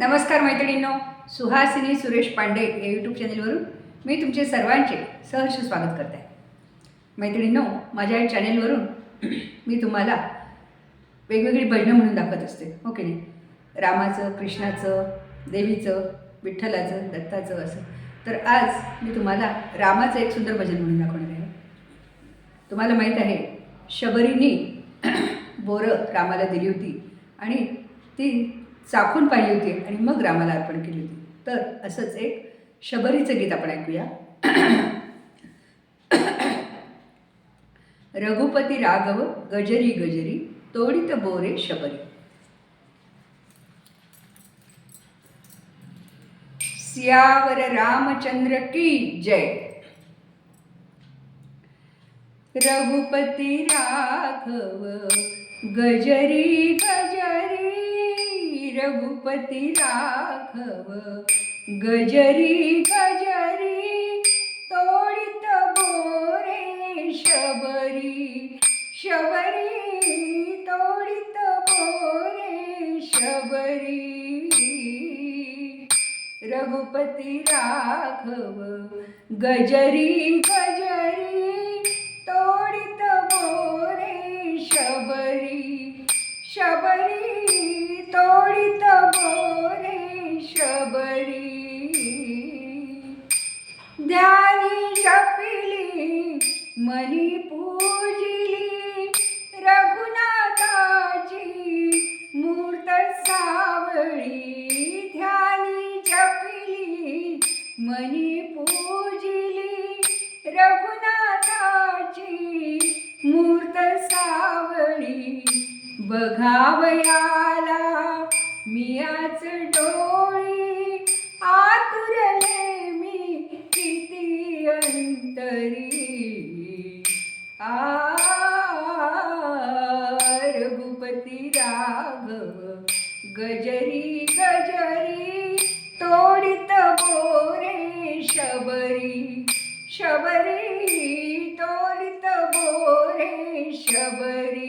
नमस्कार मैत्रिणींनो सुहासिनी सुरेश पांडे या यूट्यूब चॅनेलवरून मी तुमचे सर्वांचे सहर्ष स्वागत करते. आहे मैत्रिणींनो माझ्या या चॅनेलवरून मी तुम्हाला वेगवेगळी भजनं म्हणून दाखवत असते हो की नाही? रामाचं कृष्णाचं देवीचं विठ्ठलाचं दत्ताचं असं. तर आज मी तुम्हाला रामाचं एक सुंदर भजन म्हणून दाखवणार आहे. तुम्हाला माहीत आहे शबरीनी बोरं रामाला दिली होती आणि ती चाखून पाहिली होती आणि मग रामाला अर्पण केली होती. तर असंच एक शबरीचं गीत आपण ऐकूया. रघुपती राघव गजरी गजरी तोडित बोरे शबरी. सियावर रामचंद्र की जय. रघुपती राघव गजरी गजरी रघुपती राघव गजरी गजरी तोडित बोरे शबरी शबरी तोडित बोरे शबरी। रघुपती राघव गजरी गजरी मनी पूजिली रघुनाथाची मूर्त सावळी बघावया शबरी तोडित बोरे शबरी.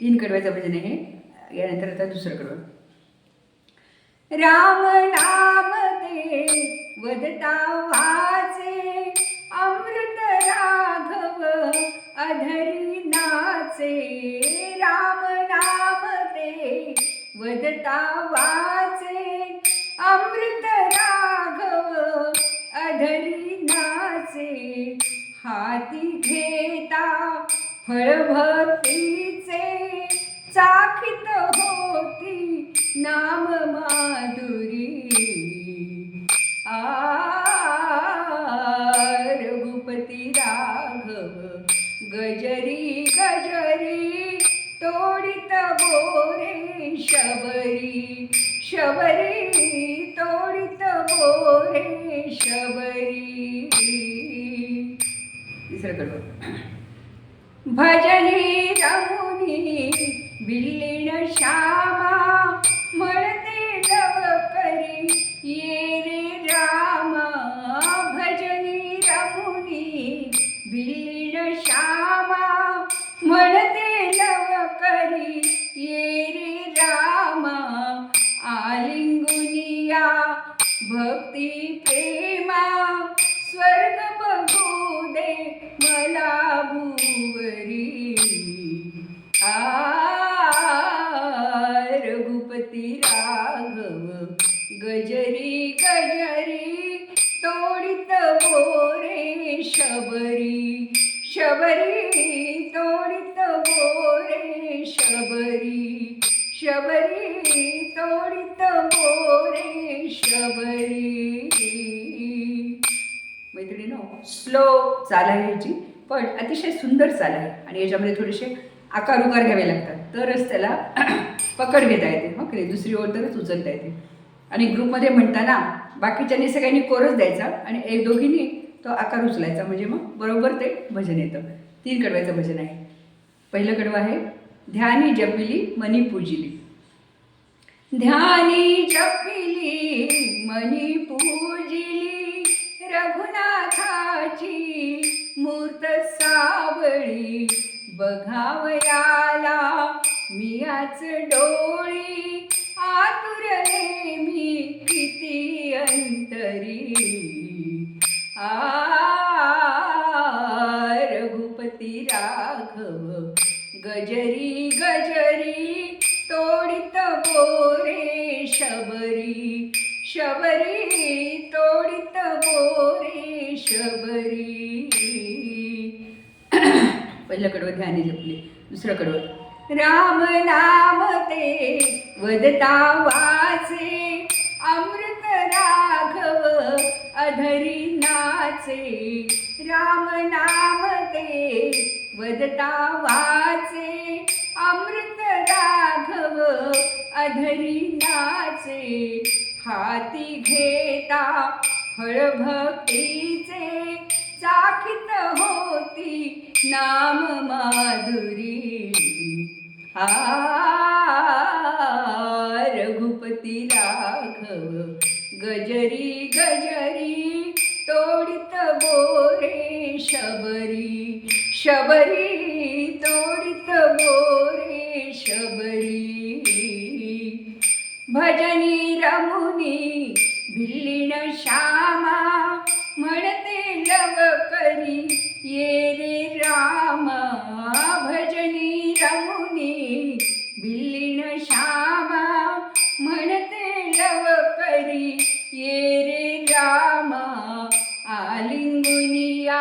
तीन कडव्याचं भजन आहे यानंतर आता दुसरं कडवं राम नाम ते वदता वाचे अमृत राघव अधरी नाचे. राम नाम ते वदता वाचे हाती घेता फळभक्तीचे चाखित होती नाम माधुरी. आ रघुपती राघव गजरी गजरी तोडित बोरे शबरी शबरी तिसरं भजनी रमुनी बिल्लीण श्यामा म्हणते लव करी ये रे रामा. भजनी रमुनी बिल्लीण श्यामा म्हणते लव करी ये रे रामा. आलिंगुनिया भक्ती प्रेमा स्वर्ग बघू मला भुवरी आ रघुपती राघव गजरी गजरी तोडित बोरे शबरी शबरी तोडित बोरे शबरी शबरी तोडित बोरे शबरी. मैत्रिणीनो स्लो चाल आहे पण अतिशय सुंदर चाल आहे. आणि याच्यामध्ये थोडेसे आकार उकार घ्यावे लागतात. तरच त्याला पकड घेता येते. हो की नाही? दुसरी ओळ तरच उचलता येते. आणि ग्रुपमध्ये म्हणताना बाकीच्यांनी सगळ्यांनी कोरस द्यायचा आणि एक दोघींनी तो आकार उचलायचा. म्हणजे मग बरोबर ते भजन येतं. तीन कडव्याचं भजन आहे. पहिलं कडवं आहे ध्यानी जपिली मनी पूजिली. ध्यानी जपिली मनी पूजिली. सावळी बघावयाला मियाच डोळी आतुरले मी किती अंतरी. आ रघुपती राघव गजरी गजरी तोडित बोरे शबरी. शबरी तोडित बोरे शबरी. पहिलं कडवं ध्यानी जपले. दुसरं कडवं राम नाम ते वदता वाचे अमृत राघव अधरी नाचे. राम नाम ते वदता वाचे अमृत राघव अधरी नाचे. हाती घेता फळभक्तीचे चाखित होती नाम माधुरी। आ रघुपती राघव गजरी गजरी तोडित बोरे शबरी। शबरी तोडित बोरे शबरी। भजनी रमुनी भिल्लीन श्यामा श्यामा आलिंगुनिया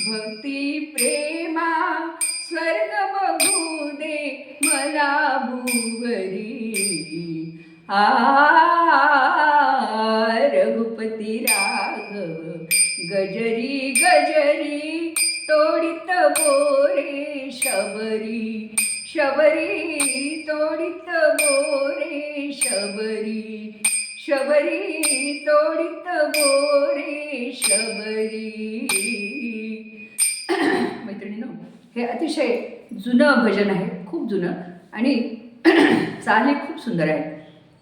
भक्ती प्रेमा स्वर्ग बघू दे मला भूवरी. आ रघुपती राघव गजरी गजरी तोडित बोरे शबरी शबरी तोडित बोरे शबरी. शबरी तोडित बोरे शबरी. मैत्रिणीनो हे अतिशय जुनं भजन आहे खूप जुनं आणि चाली खूप सुंदर आहे.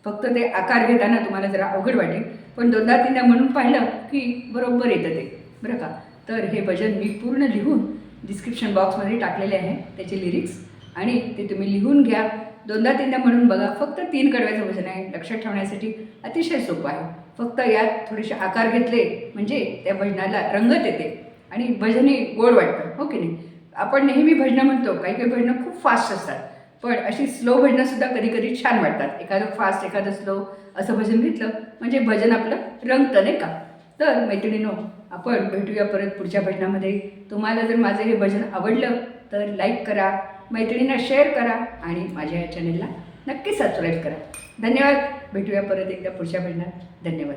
फक्त ते आकार घेताना तुम्हाला जरा अवघड वाटेल पण दोनदा तीनदा म्हणून पाहिलं की बरोबर येतं ते. बरं का? तर हे भजन मी पूर्ण लिहून डिस्क्रिप्शन बॉक्समध्ये टाकलेले आहे त्याचे लिरिक्स आणि ते तुम्ही लिहून घ्या. दोनदा तीनदा म्हणून बघा फक्त तीन कडव्याचं भजन आहे. लक्षात ठेवण्यासाठी अतिशय सोपं आहे. फक्त यात थोडेसे आकार घेतले म्हणजे त्या भजनाला रंगत येते आणि भजनही गोड वाटतं हो की नाही? आपण नेहमी भजनं म्हणतो काही काही भजनं खूप फास्ट असतात. पण अशी स्लो भजनंसुद्धा कधी कधी छान वाटतात. एखादं फास्ट एखादं स्लो असं भजन घेतलं म्हणजे भजन आपलं रंगतं नाही का? तर मैत्रिणीनो आपण भेटूया परत पुढच्या भजनामध्ये. तुम्हाला जर माझं हे भजन आवडलं तर लाईक करा. मैत्रिणींना शेअर करा आणि माझ्या या चॅनेलला नक्की सबस्क्राईब करा. धन्यवाद. भेटूया परत एकदा पुढच्या महिन्यात. धन्यवाद.